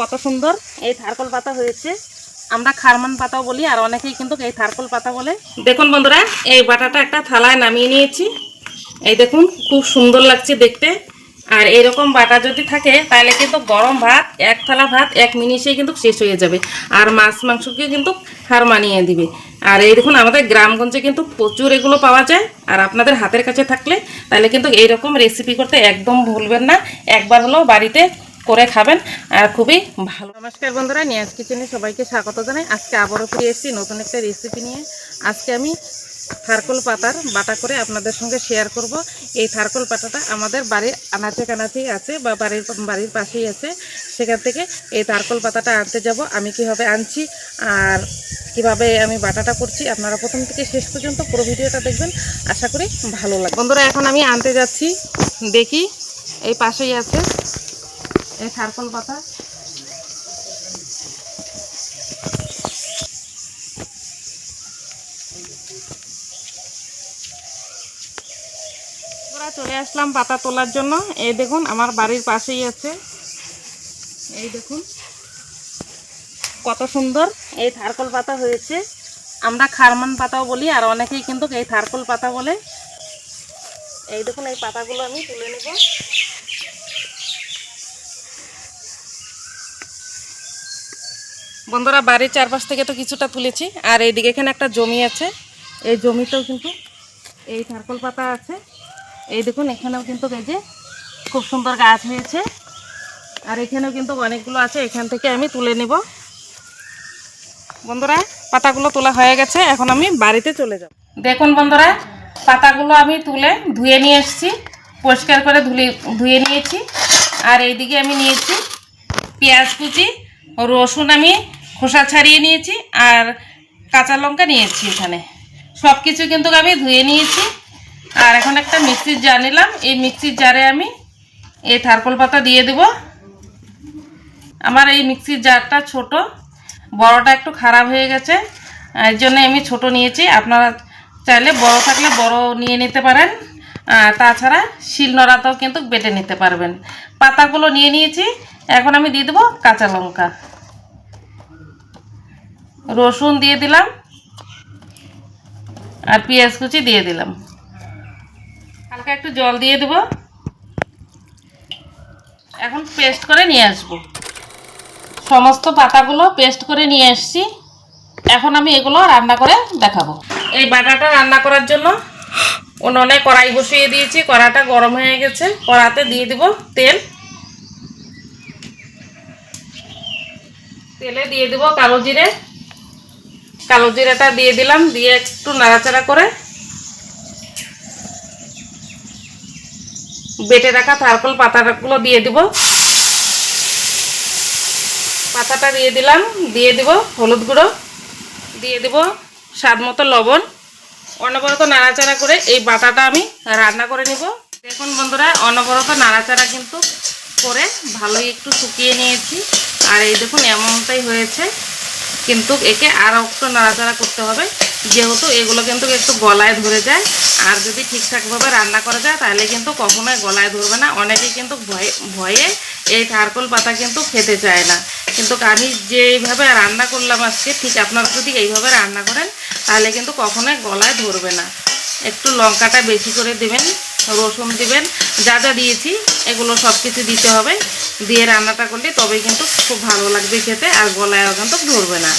কত সুন্দর এই থারকল পাতা হয়েছে। আমরা খারমান পাতাও বলি, আর অনেকেই কিন্তু এই থারকল পাতা বলে। দেখুন বন্ধুরা, এই বাটাটা একটা থালায় নামিয়ে নিয়েছি। এই দেখুন, খুব সুন্দর লাগছে দেখতে। আর এরকম বাটা যদি থাকে, তাহলে কিন্তু গরম ভাত, এক থালা ভাত, এক মিনিটেই কিন্তু শেষ হয়ে যাবে। আর মাছ মাংসকে কিন্তু হার মানিয়ে দিবে। আর এই দেখুন, আমাদের গ্রামগঞ্জে কিন্তু প্রচুর এগুলো পাওয়া যায়। আর আপনাদের হাতের কাছে থাকলে, তাহলে কিন্তু এইরকম রেসিপি করতে একদম ভুলবেন না। একবার হলেও বাড়িতে করে খাবেন আর খুবই ভালো। নমস্কার বন্ধুরা, নিয়াজ কিচেনে সবাইকে স্বাগত জানাই। আজকে আবারও ফিরে এসেছি নতুন একটা রেসিপি নিয়ে। আজকে আমি থারকল পাতার বাটা করে আপনাদের সঙ্গে শেয়ার করব। এই থারকল পাতাটা আমাদের বাড়ির আনাচে কানাচেই আছে বা বাড়ির বাড়ির পাশেই আছে। সেখান থেকে এই থারকল পাতাটা আনতে যাব। আমি কীভাবে আনছি আর কীভাবে আমি বাটাটা করছি আপনারা প্রথম থেকে শেষ পর্যন্ত পুরো ভিডিওটা দেখবেন। আশা করি ভালো লাগবে। বন্ধুরা, এখন আমি আনতে যাচ্ছি। দেখি, এই পাশেই আছে। এই থারকল পাতা। চলে আসলাম পাতা তোলার জন্য। এই দেখুন, আমার বাড়ির পাশেই আছে। এই দেখুন, কত সুন্দর এই থারকল পাতা হয়েছে। আমরা খারমান পাতাও বলি, আর অনেকেই কিন্তু এই থারকল পাতা বলে। এই দেখুন, এই পাতাগুলো আমি তুলে নেব। বন্ধুরা, বাড়ির চারপাশ থেকে তো কিছুটা তুলেছি। আর এইদিকে এখানে একটা জমি আছে। এই জমিতেও কিন্তু এই থারকল পাতা আছে। এই দেখুন, এখানেও কিন্তু এই খুব সুন্দর গাছ হয়েছে। আর এখানেও কিন্তু অনেকগুলো আছে, এখান থেকে আমি তুলে নেব। বন্ধুরা, পাতাগুলো তোলা হয়ে গেছে, এখন আমি বাড়িতে চলে যাব। দেখুন বন্ধুরা, পাতাগুলো আমি তুলে ধুয়ে নিয়ে এসেছি। পরিষ্কার করে ধুলে, ধুয়ে নিয়েছি। আর এইদিকে আমি নিয়েছি পেঁয়াজ কুচি, রসুন আমি খোসা ছাড়িয়ে নিয়েছি আর কাঁচা লঙ্কা নিয়েছি এখানে। সব কিছু কিন্তু আমি ধুয়ে নিয়েছি। আর এখন একটা মিক্সির জার নিলাম। এই মিক্সির জারে আমি এই থারকল পাতা দিয়ে দেব। আমার এই মিক্সির জারটা ছোট, বড়টা একটু খারাপ হয়ে গেছে। এর জন্য আমি ছোট নিয়েছি। আপনারা চাইলে বড় থাকলে বড় নিয়ে নিতে পারেন। তাছাড়া শিলনোড়াতেও কিন্তু বেটে নিতে পারবেন। পাতাগুলো নিয়ে নিয়েছি। এখন আমি দিয়ে দেবো কাঁচা লঙ্কা। রসুন দিয়ে দিলাম আর পেঁয়াজ কুচি দিয়ে দিলাম। হালকা একটু জল দিয়ে দেবো। এখন পেস্ট করে নিয়ে আসব। সমস্ত পাতাগুলো পেস্ট করে নিয়ে এসছি। এখন আমি এগুলো রান্না করে দেখাবো। এই বাটাটা রান্না করার জন্য উনুনে কড়াই বসিয়ে দিয়েছি। কড়াটা গরম হয়ে গেছে। কড়াতে দিয়ে দিব তেল। তেলে দিয়ে দিব কালো জিরে। কালো জিরেটা দিয়ে দিলাম, দিয়ে একটু নাড়াচাড়া করে বেটে রাখা থারকল পাতাগুলো দিয়ে দিব। পাতাটা দিয়ে দিলাম, দিয়ে দিব হলুদ গুঁড়ো, দিয়ে দিব স্বাদ মতো লবণ। অনবরত নাড়াচাড়া করে এই বাটাটা আমি রান্না করে নিব। দেখুন বন্ধুরা, অনবরত নাড়াচাড়া কিন্তু করে ভালোই একটু শুকিয়ে নিয়েছি। আর এই দেখুন এমনটাই হয়েছে। কিন্তু একে আরও একটু নাড়াচাড়া করতে হবে। যেহেতু এগুলো কিন্তু একটু গলায় ধরে যায়, আর যদি ঠিকঠাকভাবে রান্না করা যায়, তাহলে কিন্তু কখনোই গলায় ধরবে না। অনেকেই কিন্তু ভয়ে ভয়ে এই থারকল পাতা কিন্তু খেতে চায় না। কিন্তু আমি যেইভাবে রান্না করলাম আজকে, ঠিক আপনারা যদি এইভাবে রান্না করেন, তাহলে কিন্তু কখনোই গলায় ধরবে না। একটু লঙ্কাটা বেশি করে দেবেন, রসুন দিবেন, যা যা দিয়েছি, এগুলো সব কিছু দিতে হবে। দিয়ে রান্নাটা করলে তবেই কিন্তু খুব ভালো লাগবে খেতে আর গলায়ও কিন্তু ধরবে না।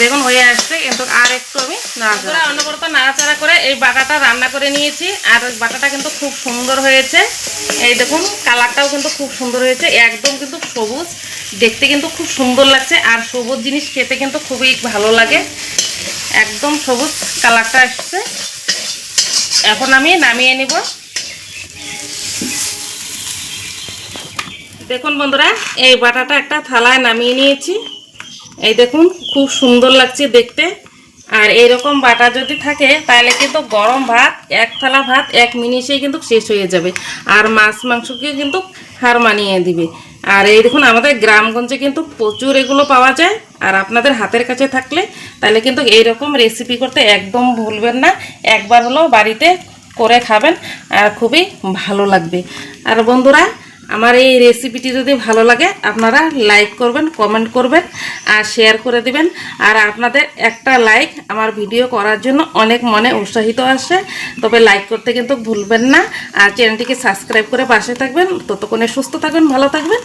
দেখুন হয়ে আসছে কিন্তু আর একটু আমি নাড়াচাড়া অনবরত নাড়াচাড়া করে এই বাটাটা রান্না করে নিয়েছি আর ওই বাটাটা কিন্তু খুব সুন্দর হয়েছে। এই দেখুন কালারটাও কিন্তু খুব সুন্দর হয়েছে একদম কিন্তু সবুজ দেখতে কিন্তু খুব সুন্দর লাগছে আর সবুজ জিনিস খেতে কিন্তু খুবই ভালো লাগে। একদম সবুজ কালারটা আসছে। এখন আমি নামিয়ে নিব। দেখুন বন্ধুরা, এই বাটাটা একটা থালায় নামিয়ে নিয়েছি। এই দেখুন, খুব সুন্দর লাগছে দেখতে। আর এইরকম বাটা যদি থাকে, তাহলে কিন্তু গরম ভাত, এক থালা ভাত, এক মিনিটেই কিন্তু শেষ হয়ে যাবে। আর মাছ মাংসকে কিন্তু হার মানিয়ে দিবে। আর এই দেখুন, আমাদের গ্রামগঞ্জে কিন্তু প্রচুর এগুলো পাওয়া যায়। আর আপনাদের হাতের কাছে থাকলে, তাহলে কিন্তু এইরকম রেসিপি করতে একদম ভুলবেন না। একবার হলেও বাড়িতে করে খাবেন, আর খুবই ভালো লাগবে। আর বন্ধুরা আমার এই রেসিপিটি যদি ভালো লাগে, আপনারা লাইক করবেন কমেন্ট করবেন, আর শেয়ার করে দিবেন। আর আপনাদের একটা লাইক আমার ভিডিও করার জন্য অনেক মনে উৎসাহিত আসে। তবে লাইক করতে কিন্তু ভুলবেন না। আর চ্যানেলটিকে সাবস্ক্রাইব করে পাশে থাকবেন। ততক্ষণে সুস্থ থাকবেন, ভালো থাকবেন।